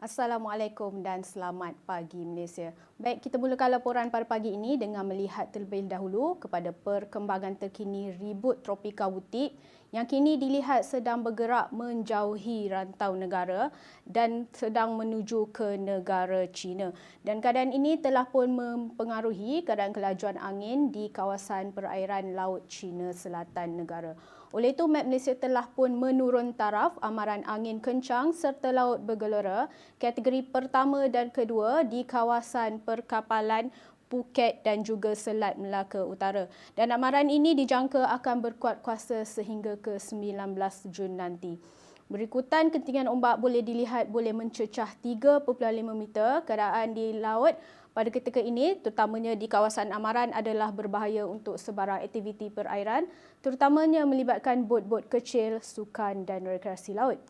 Assalamualaikum dan selamat pagi Malaysia. Baik, kita mulakan laporan pada pagi ini dengan melihat terlebih dahulu kepada perkembangan terkini ribut tropika Wutik yang kini dilihat sedang bergerak menjauhi rantau negara dan sedang menuju ke negara China. Dan keadaan ini telah pun mempengaruhi keadaan kelajuan angin di kawasan perairan Laut China Selatan negara. Oleh itu, Map Malaysia telah pun menurun taraf amaran angin kencang serta laut bergelora kategori pertama dan kedua di kawasan perkapalan Phuket dan juga Selat Melaka Utara. Dan amaran ini dijangka akan berkuat kuasa sehingga ke 19 Jun nanti. Berikutan ketinggian ombak boleh dilihat boleh mencecah 3.5 meter. Keadaan di laut pada ketika ini, terutamanya di kawasan Amaran adalah berbahaya untuk sebarang aktiviti perairan, terutamanya melibatkan bot-bot kecil, sukan dan rekreasi laut.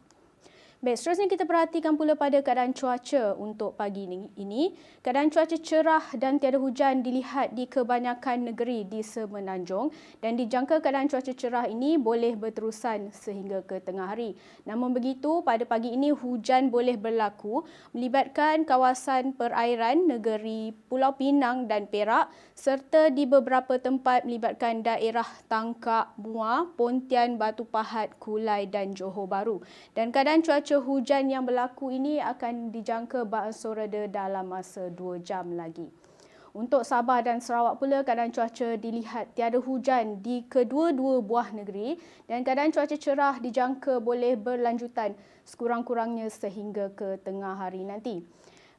Baik, seterusnya kita perhatikan pula pada keadaan cuaca untuk pagi ini. Keadaan cuaca cerah dan tiada hujan dilihat di kebanyakan negeri di Semenanjung dan dijangka keadaan cuaca cerah ini boleh berterusan sehingga ke tengah hari. Namun begitu, pada pagi ini hujan boleh berlaku melibatkan kawasan perairan negeri Pulau Pinang dan Perak serta di beberapa tempat melibatkan daerah Tangkak, Muar, Pontian, Batu Pahat, Kulai dan Johor Bahru. Dan keadaan cuaca cuaca hujan yang berlaku ini akan dijangka beransur reda dalam masa 2 jam lagi. Untuk Sabah dan Sarawak pula keadaan cuaca dilihat tiada hujan di kedua-dua buah negeri dan keadaan cuaca cerah dijangka boleh berlanjutan sekurang-kurangnya sehingga ke tengah hari nanti.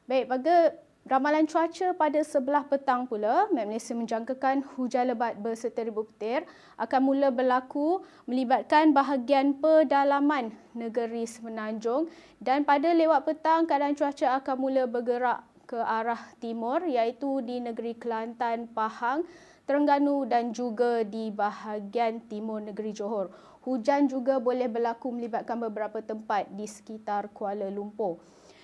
Baik, pada Ramalan cuaca pada sebelah petang pula, Map Malaysia menjangkakan hujan lebat ribu petir akan mula berlaku melibatkan bahagian pedalaman negeri Semenanjung dan pada lewat petang keadaan cuaca akan mula bergerak ke arah timur iaitu di negeri Kelantan, Pahang, Terengganu dan juga di bahagian timur negeri Johor. Hujan juga boleh berlaku melibatkan beberapa tempat di sekitar Kuala Lumpur.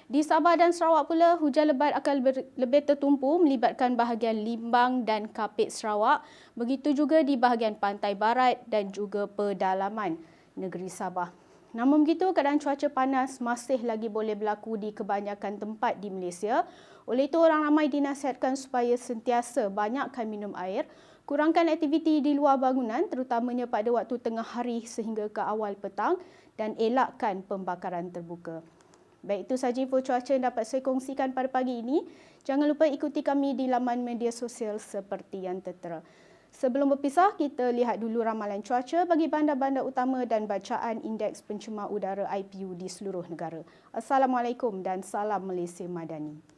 Di Sabah dan Sarawak pula, hujan lebat akan lebih tertumpu melibatkan bahagian Limbang dan Kapit Sarawak. Begitu juga di bahagian pantai barat dan juga pedalaman negeri Sabah. Namun begitu, keadaan cuaca panas masih lagi boleh berlaku di kebanyakan tempat di Malaysia. Oleh itu, orang ramai dinasihatkan supaya sentiasa banyakkan minum air, kurangkan aktiviti di luar bangunan terutamanya pada waktu tengah hari sehingga ke awal petang dan elakkan pembakaran terbuka. Baik, itu sahaja info cuaca yang dapat saya kongsikan pada pagi ini. Jangan lupa ikuti kami di laman media sosial seperti yang tertera. Sebelum berpisah, kita lihat dulu ramalan cuaca bagi bandar-bandar utama dan bacaan indeks pencemar udara IPU di seluruh negara. Assalamualaikum dan salam Malaysia Madani.